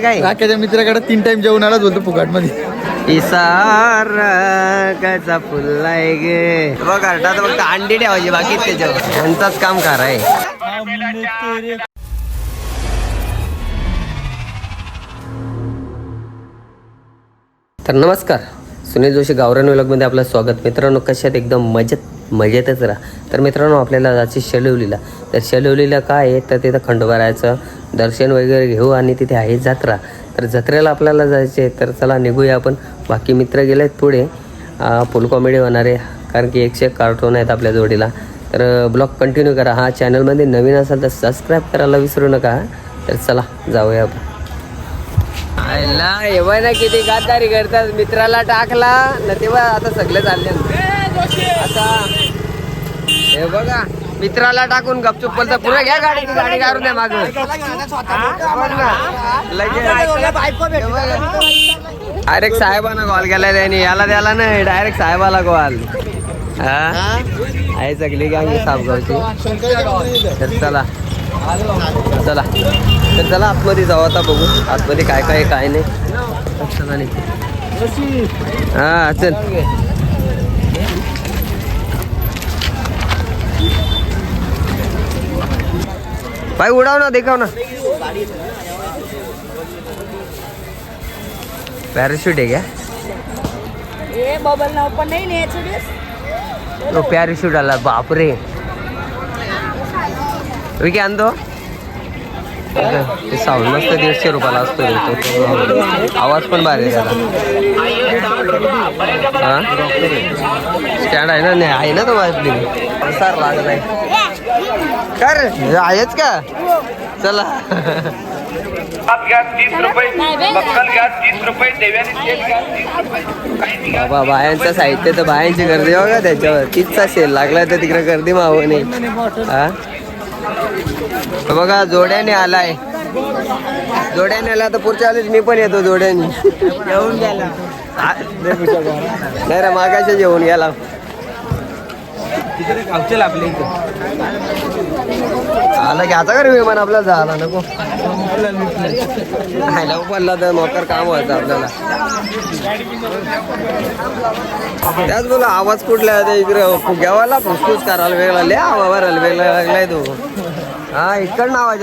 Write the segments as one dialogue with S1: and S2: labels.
S1: काय?
S2: मित्राकडे तीन टाइम जेवण आलाच बोलतो फुकाटमध्ये
S1: इसार कसा फुललाय गे. बघ घरटात फक्त अंडी ठेवायची बाकी त्याच्यावर. यांचाच काम कराय तर नमस्कार. सुनील जोशी गावरान विलॉगमध्ये आपलं स्वागत. मित्रांनो कशात एकदम मजेत. मजेतच राहा. तर मित्रांनो आपल्याला जायची शलवलीला. तर शलवलीला काय आहे? तर तिथं खंडोबारायचं दर्शन वगैरे घेऊ आणि तिथे आहे जत्रा. तर जत्रेला आपल्याला जायचे तर चला निघूया आपण. बाकी मित्र गेले आहेत पुढे फुल कॉमेडी होणार आहे. कारण की एकशे एक कार्टून आहेत आपल्या जोडीला. तर ब्लॉग कंटिन्यू करा. हा चॅनलमध्ये नवीन असाल तर सबस्क्राईब करायला विसरू नका. तर चला जाऊया आपण. ना किती गादारी करतात. मित्राला टाकला. ना तेव्हा आता सगळे चालले आता हे बघा मित्राला टाकून गपचूप बोलता. पुढे घ्या गाडी गाडी काढून द्या माग. डायरेक्ट साहेबांना कॉल केला त्यांनी. याला द्याला नाही डायरेक्ट साहेबाला कॉल हा? आहे सगळी साफ सापगावची. तर चला. चला. तर चला आतमध्ये जाऊ आता बघू. आतमध्ये काय काय काय नाही. चला नाही हा चल. बाई उडाव ना देखाव ना। पॅराशूट आहे क्या?
S3: ए बबल नाव पण नाही न्यायचं दिवस
S1: तो पॅराशूट आला बापरे। विकी आणतो ते साऊंड मस्त दीडशे रुपयाला असतो रे तो. तो आवाज पण भारी आहे त्याला हा? स्टँड आहे ना नाही आहे ना तो वाजली सार लागलाय काय रे? हे आहेच का? चला. बाबा बायांचं साहित्य तर बायांची गर्दी बघा त्याच्यावर. तीचचा सेल लागलाय तर तिकडे गर्दी मावं नाही हा? बघा जोड्याने आलाय. जोड्याने आला तर पुढच्या आलीच मी पण येतो जोड्याने. जेवून गेला. नाही रे मागाच्या जेवून गेला. आला घ्यायचा का रे विमान आपला झाला नको. खायला पडला तर मोकर काम व्हायचं आपल्याला. त्याच बोला आवाज कुठला ते इकडे फुग्यावाला फुसफुस करायला वेगळा लय आवाज भरायला वेगळा लागलाय तो. हा इकडनं आवाज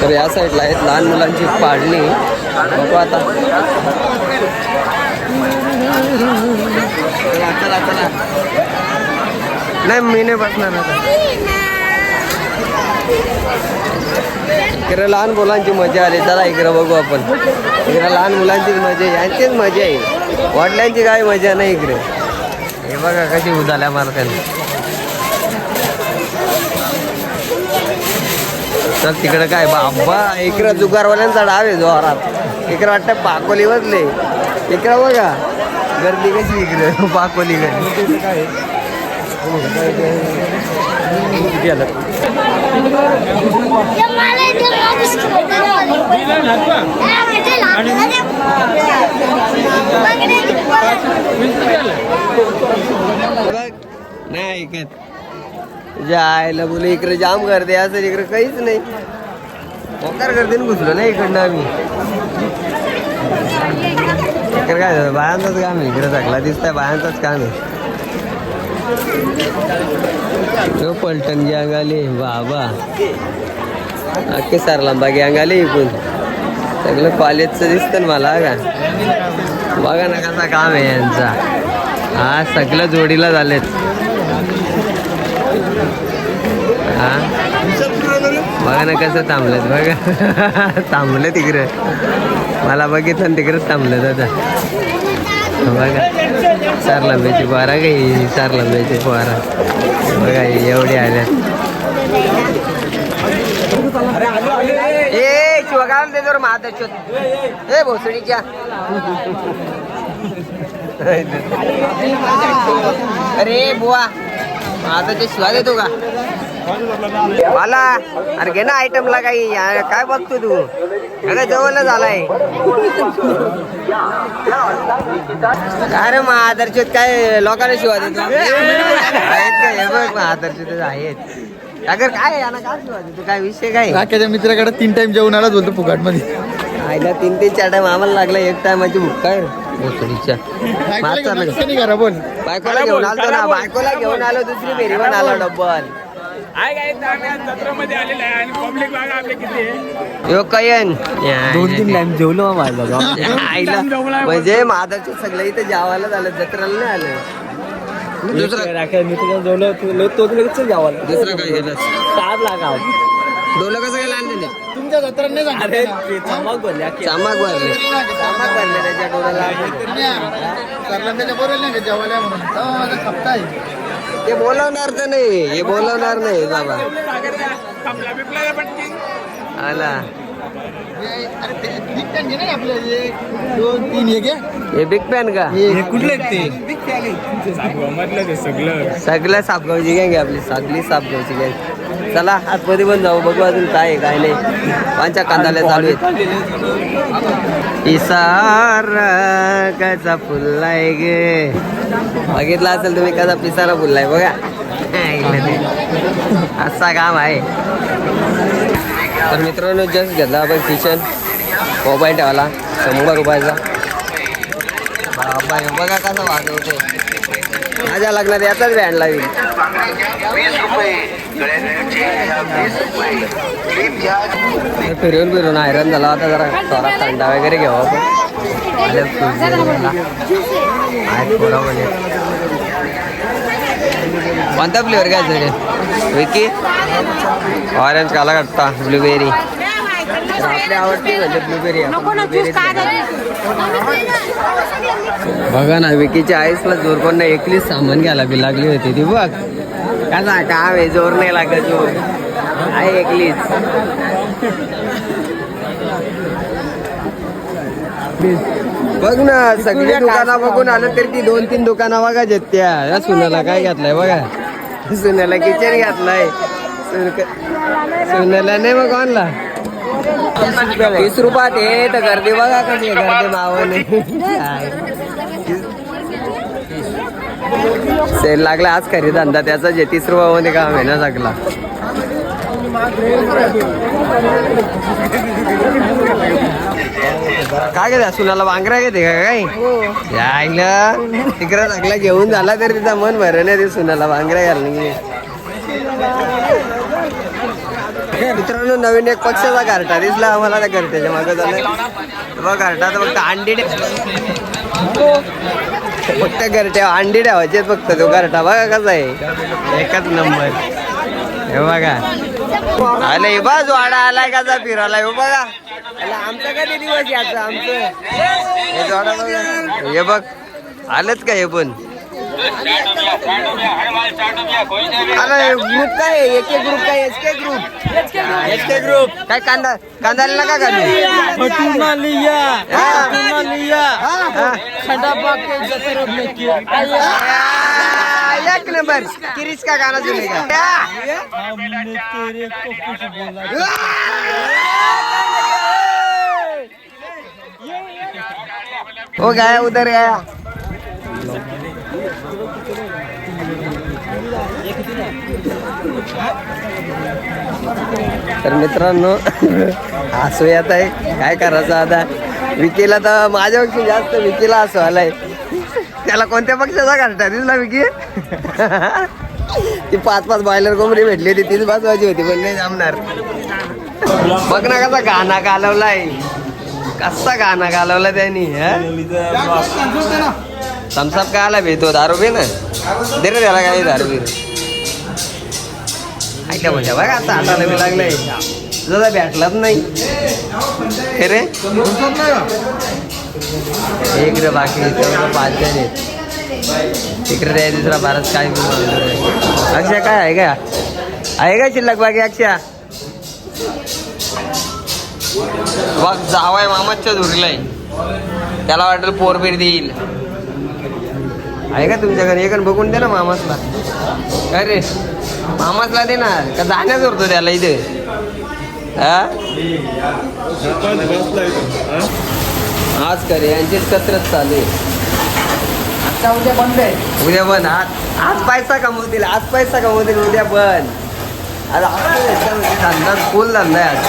S1: तर या साईडला आहेत लहान मुलांची पाडणी. बघू आता. नाही मी नाही बसणार आता. इकडे लहान मुलांची मजा आली. चला इकडे बघू आपण. इकडे लहान मुलांचीच मजा आहे. यांचीच मजा आहे. वडिलांची काय मजा नाही इकडे. हे बघा कशी उदाल्या मारत्याने तर तिकडे काय बाबा इकडं जुगारवाल्यांचा डाव आहे जोरात. इकडं वाटतं पाकोली बसले इकडं बघा गर्दी कशी इकडे? पाकोली काय नाही ऐकत जायला बोले इकडे जाम गर्दी असं इकडे काहीच नाही. मोकार गर्दीने घुसलो ना इकडनं आम्ही. इकडे काय झालं? बायांचाच काम आहे इकडे सगळा दिसतंय बायांचाच काम आहे. तो पलटण गँग आली बाबा. अख्खे सर लांबा गँग आली इकडून सगळं कॉलेजचं दिसतं ना मला का? बघा ना कसा काम आहे यांचा. हा सगळं जोडीला झालेत. हा? बघा ना कसं थांबलं बघा. थांबलं तिकडं मला बघितलं तिकडेच तिकडंच थांबलं दादा बघा. चार लांब्याची फवारा काही चार लांब्याची फवारा बघा एवढे आल्या. ए शिवगाव दे जर ए भोसडीच्या अरे बुवा. महादाच्या शिवा देतो का? मला अरे घे ना आयटमला काही काय बघतो तू? अगं जवळ झालाय. काय रे महादर्शित काय लोकांना शिवा देतो? आहेत का? हे बघ महादर्शित आहेत. अगर काय याला काय शिवा देतो? काय विषय काय?
S2: राख्याच्या मित्राकडे तीन टाइम जेवण आलाच बोलतो फुकटमध्ये
S1: आईला तीन तीन चार टाइम आम्हाला लागला एक टायमाची भूक चाललं
S2: बोल.
S1: बायकोला घेऊन आलो ना बायकोला घेऊन आलो दुसरी फेरी पण आलो डब्बल यो कयन. दोन तीन टाइम जेवलो आईला म्हणजे माझं सगळं इथं जेवायला झालं जत्राला नाही आलं. दुसरं दुसरं काय केलं डोलं कसं काय आणलेले?
S2: तुमच्या जत्रा नाही सांगत
S1: चामाक भरले चामाक भरले. त्याच्या डोळ्याला
S2: त्याच्या बरोबर नाही का जेवायला म्हणून? तेव्हा माझा खपता आहे
S1: ते बोलवणार तर नाही. हे बोलवणार नाही बाबा. आला.
S2: हे- अरे ते big fan घे ना आपलं. एक दोन तीन एक
S1: हे बिग पॅन का?
S2: कुठले ते?
S1: सगळ्या सापगावची गँग आपली. सगळी सापगावची गँग. चला आतमध्ये पण जाऊ. बघू अजून काय आहे काय नाही. पांच्या कांदाला चालू आहेत. पिसारा कसा फुललाय गे. बघितला असेल तुम्ही कसा पिसारा फुललाय बघा. असा काम आहे. तर मित्रांनो जस्ट घेतला आपण किचन. मोबाईल ठेवला. शंभर रुपयाचा. बघा कसा वाजवते माझ्या लग्नात याचाच बँड लागेल तर फिरून फिरून आयरन झाला आता जरा थोडा थंडा वगैरे घ्यावा थोडा म्हणजे कोणता फ्लेवर घ्यायचा विकी ऑरेंज काला काढता ब्लूबेरी आपली आवडती म्हणजे ब्लूबेरी बघा ना विकीच्या आईसला जोर पण नाही. एकलीच सामान घ्यायला बी लागली होती ती बघ. कसा काम आहे जोर नाही लागत जोर. आहे एकलीच. बघ ना सगळी दुकानं बघून आलं तरी ती दोन तीन दुकानं बघा त्या या सुनाला काय घातलंय बघा. सुनाला किचन घातलंय. सुन- सुनाला नाही मग ऑनला तीस रुपयात हे तर गर्दी बघा कशी गर्दी मावणे सेल लागला आज खरी धंदा त्याचा जे तीस रुपयामध्ये काम का ना लागला काय घेते सुनाला वांगरा घेते का काय यायला तिकडे लागला घेऊन झाला तरी तिचा मन भर नाही ते सुनाला वांगरा घालणे गेले मित्रांनो नवीन एक पक्षाचा गारटा दिसला आम्हाला त्या घरट्याच्या मागं झालं. बघ घरटा तर फक्त अंडी फक्त घरट्या अंडी ठेवायचे फक्त तो घरटा. बघा कसा आहे. एकच नंबर. हे बघा. अरे हे बघ वाडा आलाय कसा फिरायला. हे बघा. आमचा कधी दिवस याचा आमचं. हे बघ. आलंच का हे पण? अरे ग्रुप काय? एक एक ग्रुप काय? K group S K group काय कांदा कांदाला नका घालू. हा. एक नंबर. किरीच का गाना सुनेगा हो. गया उधर गया. तर मित्रांनो हसू येत आहे. काय करायचं आता? विकीला तर माझ्यापेक्षा जास्त विकीला हसू आलाय त्याला कोणत्या पक्षाचा घालता? दिसला विकी? ती पाच पाच बॉयलर कोंबडी भेटली होती तीच वाजवायची होती पण नाही जमणार. बघ ना कसा गाणा घालवलाय कसा गाणा घालवला त्यांनी थम्सअप काय आला भेटतो दारू बे ना दे रे त्याला काय दारू बी ऐका म्हणजे बघा आता हाताला बी लागलंय. तुझा भेटलाच नाही. रे? एक रे बाकी पाच जण आहेत तिकडे रे दुसरा भारत काय. अक्षय काय आहे का? आहे का शिल्लक बाकी अक्षय? बघ जावाय मामाच्या धुरीलाय. त्याला वाटेल पोरबीर देईल. आहे का तुमच्याकडे? एक बघून दे ना मामासला. काय रे? मामासला दे ना का जाण्याच होतो त्याला इथे? हा? आज करे यांचीच कसरत चालू आहे.
S2: आता उद्या बंद आहे.
S1: उद्या बंद. आज आज पैसा कमवतील आज पैसा कमवतील उद्या बंद. आज धंदा फुल धंदा आहे आज.